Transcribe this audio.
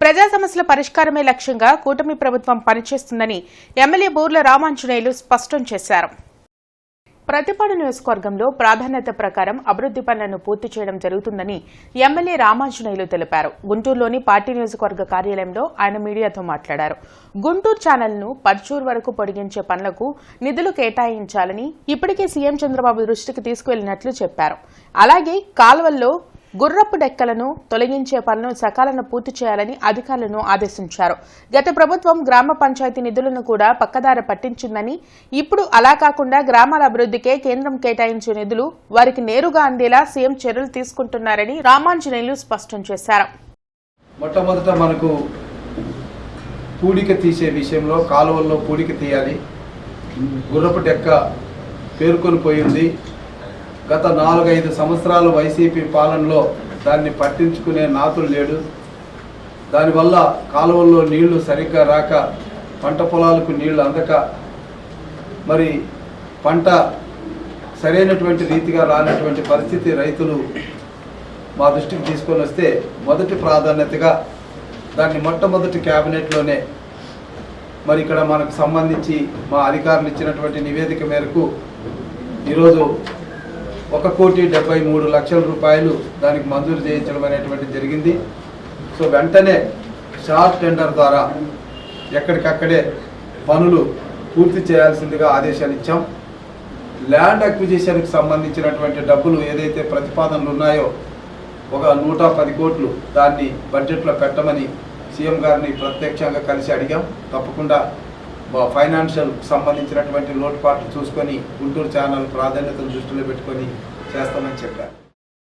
ప్రజా సమస్యల పరిష్కారమే లక్ష్యంగా కూటమి ప్రభుత్వం పనిచేస్తుందని ఎమ్మెల్యే బూర్ల రామాంజనేయులు స్పష్టం చేశారు. ప్రతిపాడు నియోజకవర్గంలో ప్రాధాన్యత ప్రకారం అభివృద్ది పనులను పూర్తి చేయడం జరుగుతుందని ఎమ్మెల్యే రామాంజనేయులు తెలిపారు. గుంటూరులోని పార్టీ నియోజకవర్గ కార్యాలయంలో ఆయన మీడియాతో మాట్లాడారు. గుంటూరు ఛానల్ను పర్చూర్ వరకు పొడిగించే పనులకు నిధులు కేటాయించాలని ఇప్పటికే సీఎం చంద్రబాబు దృష్టికి తీసుకువెళ్ళినట్లు చెప్పారు. అలాగే కాల్వల్లో గుర్రపు డెక్కలను తొలగించే పనులను సకాలంలో పూర్తి చేయాలని అధికారులను ఆదేశించారు. గత ప్రభుత్వం గ్రామ పంచాయతీ నిధులను కూడా పక్కదారి పట్టించిందని ఇప్పుడు అలా కాకుండా గ్రామాల అభివృద్ధికే కేంద్రం కేటాయించే నిధులు వారికి నేరుగా అందేలా సీఎం చర్యలు తీసుకుంటున్నారని రామాంజనేయులు స్పష్టం చేశారు. మొట్టమొదట మనకు పూడిక తీసే విషయంలో కాలువల్లో పూడిక తీయాలి. గుర్రపు డెక్క పేర్కొని పోయింది. గత నాలుగైదు సంవత్సరాలు వైసీపీ పాలనలో దాన్ని పట్టించుకునే నాతులు లేడు. దానివల్ల కాలువల్లో నీళ్ళు సరిగ్గా రాక పంట పొలాలకు నీళ్ళు అందక మరి పంట సరైనటువంటి రీతిగా రానటువంటి పరిస్థితి రైతులు మా దృష్టికి తీసుకొని వస్తే మొదటి ప్రాధాన్యతగా దాన్ని మొట్టమొదటి క్యాబినెట్లోనే మరి ఇక్కడ మనకు సంబంధించి మా అధికారులు ఇచ్చినటువంటి నివేదిక మేరకు ఈరోజు ఒక కోటి డెబ్బై మూడు లక్షల రూపాయలు దానికి మంజూరు చేయించడం అనేటువంటి జరిగింది. సో వెంటనే షార్ట్ టెండర్ ద్వారా ఎక్కడికక్కడే పనులు పూర్తి చేయాల్సిందిగా ఆదేశాలు ఇచ్చాం. ల్యాండ్ అక్విజిషన్కి సంబంధించినటువంటి డబ్బులు ఏదైతే ప్రతిపాదనలు ఉన్నాయో ఒక నూట పది కోట్లు దాన్ని బడ్జెట్లో పెట్టమని సీఎం గారిని ప్రత్యక్షంగా కలిసి అడిగాం. తప్పకుండా ఫైనాన్షియల్ సంబంధించినటువంటి లోటుపాట్లు చూసుకొని గుంటూరు ఛానల్ ప్రాధాన్యతను దృష్టిలో పెట్టుకొని చేస్తామని చెప్పారు.